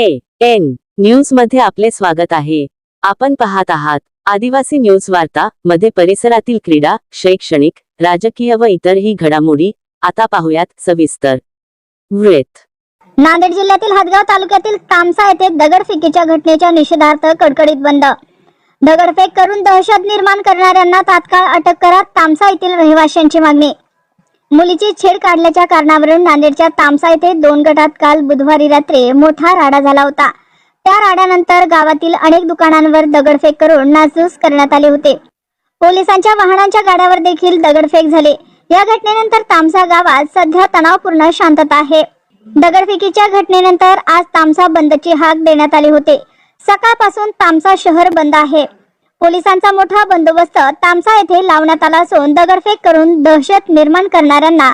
A N न्यूजमध्ये आपले स्वागत आहे. आपण पाहत आहात आदिवासी न्यूज वार्ता मध्ये परिसरातील क्रीडा शैक्षणिक राजकीय व इतरही घडामोडी आता पाहूयात सविस्तर. वृत्त. नांदेड जिल्ह्यातील हदगाव तालुक्यातील तामसा येथे दगडफेकीच्या घटनेच्या निषेधार्थ कडकडीत बंद. दगडफेक करून दहशत निर्माण करणाऱ्यांना तात्काळ अटक करा तामसा येथील रहिवाशांची मागणी. मुलीची छेड काढल्याच्या कारणावरून नांदेडच्या तामसा येथे दोन गटात काल बुधवारी रात्री मोठा राडा झाला होता. त्या राड्यानंतर गावातील अनेक दुकानांवर दगडफेक करून नासूस करण्यात आले होते. पोलिसांच्या वाहनांच्या गाड्यावर देखील दगडफेक झाले. या घटनेनंतर तामसा गावात सध्या तणावपूर्ण शांतता आहे. दगडफेकीच्या घटनेनंतर आज तामसा बंदची हाक देण्यात आली होते. सकाळपासून तामसा शहर बंद आहे. पोलिसांचा मोठा बंदोबस्त तामसा येथे लावण्यात आला असून दगडफेक करून दहशत निर्माण करणाऱ्यांना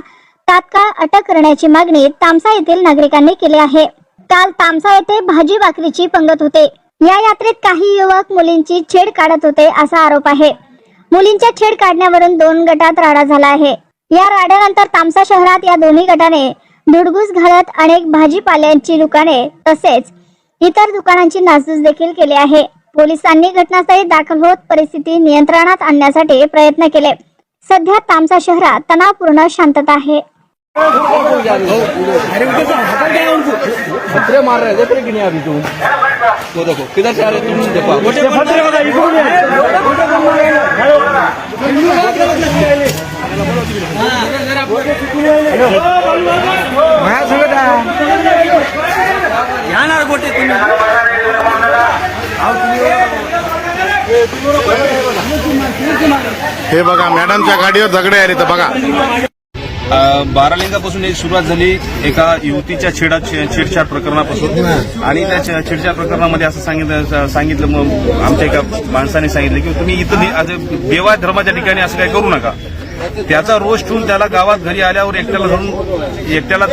तात्काळ अटक करण्याची मागणी तामसा येथील नागरिकांनी केली आहे. काल तामसा येथे भाजी भाकरीची पंगत होते. या यात्रेत काही युवक मुलींची छेड काढत होते असा आरोप आहे. मुलींच्या छेड काढण्यावरून दोन गटात राडा झाला आहे. या राड्यानंतर तामसा शहरात या दोन्ही गटाने धुडगूस घालत अनेक भाजीपाल्यांची दुकाने तसेच इतर दुकानांची नासधूस देखील केली आहे. पोलिसांनी घटनास्थळी दाखल होत परिस्थिती नियंत्रणात आणण्यासाठी प्रयत्न केले. सध्या तामसा शहरात तणावपूर्ण शांतता आहे. हे बघा मॅडमच्या गाडीवर दगडे आले तर बघा. बारालिंगापासून एक सुरुवात झाली एका युवतीच्या छेडा छे- छेडछाड प्रकरणापासून. आणि त्या छेडछाड प्रकरणामध्ये असं सांगितलं सांगितलं मग आमच्या एका माणसाने सांगितलं की तुम्ही इथं नि- देवा धर्माच्या ठिकाणी असं काही करू नका. त्याचा रोष ठेवून त्याला गावात घरी आल्यावर एकट्याला धरून एकट्याला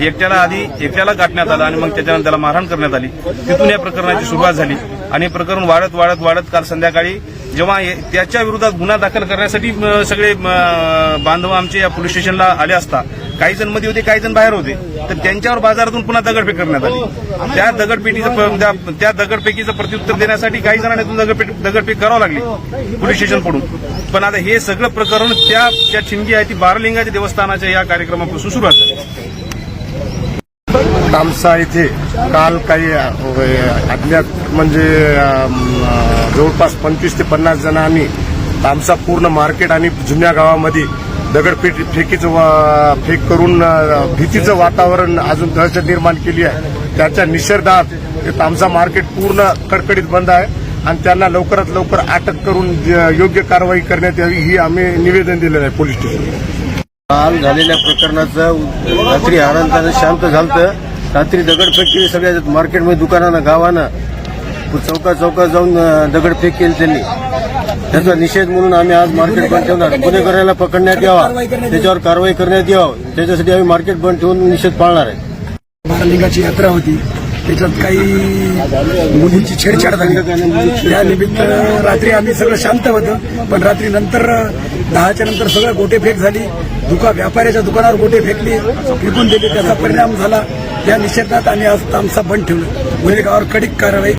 एकट्याला आधी एकट्याला गाठण्यात आलं आणि मग त्याच्यानंतर त्याला मारहाण करण्यात आली. तिथून या प्रकरणाची सुरुवात झाली. आणि प्रकरण वाढत वाढत वाढत काल संध्याकाळी जेव्हा त्याच्या विरोधात गुन्हा दाखल करण्यासाठी सगळे बांधव आमचे या पोलीस स्टेशनला आले असता काही जणमध्ये होते काही जण बाहेर होते तर त्यांच्यावर बाजारातून पुन्हा दगडफेक करण्यात आली. त्या दगडपेटीचं त्या- दगडफेकीचं प्रत्युत्तर देण्यासाठी काही जणांनी दगडफेक दगडफेक करावं लागली पोलीस स्टेशन पडून पण आता हे सगळं प्रकरण त्या ज्या छिंगी आहे ती बारलिंगाच्या देवस्थानाच्या या कार्यक्रमापासून सुरुवात झाली. तामसा इथे काल काही अज्ञात म्हणजे जवळपास पंचवीस ते पन्नास जणांनी आम्ही तामसा पूर्ण मार्केट आणि जुन्या गावामध्ये दगडफेक फेकीचं वा- फेक करून भीतीचं वातावरण अजून दहशत निर्माण केली आहे. त्याच्या निषेधात ते तामसा मार्केट पूर्ण कडकडीत बंद आहे आणि त्यांना लवकरात लवकर अटक करून योग्य कारवाई करण्यात यावी ही आम्ही निवेदन दिलेलं आहे पोलीस स्टेशन काल झालेल्या प्रकरणाचं रात्री आनंदानं शांत झालं रात्री दगडफेक केली सगळ्या मार्केटमध्ये दुकानानं गावानं. चौका चौका जाऊन दगडफेक केली त्यांनी. त्याचा निषेध म्हणून आम्ही आज मार्केट बंद ठेवणार. गुन्हेगाराला पकडण्यात यावा. त्याच्यावर कारवाई करण्यात यावं. त्याच्यासाठी आम्ही मार्केट बंद ठेवून निषेध पाळणार आहे. महालिंगाची यात्रा होती. त्याच्यात काही मुलींची छेडछाड झाली. त्या निमित्त रात्री आम्ही सगळं शांत होतं. पण रात्री नंतर दहाच्या नंतर सगळं गोटे फेक झाली. दुका व्यापाऱ्याच्या दुकानावर गोटे फेकली. फेकून दिली. त्याचा परिणाम झाला. या निषेधात आम्ही आज तामसा बंद ठेवलं. गुन्हेगावर कडक कारवाई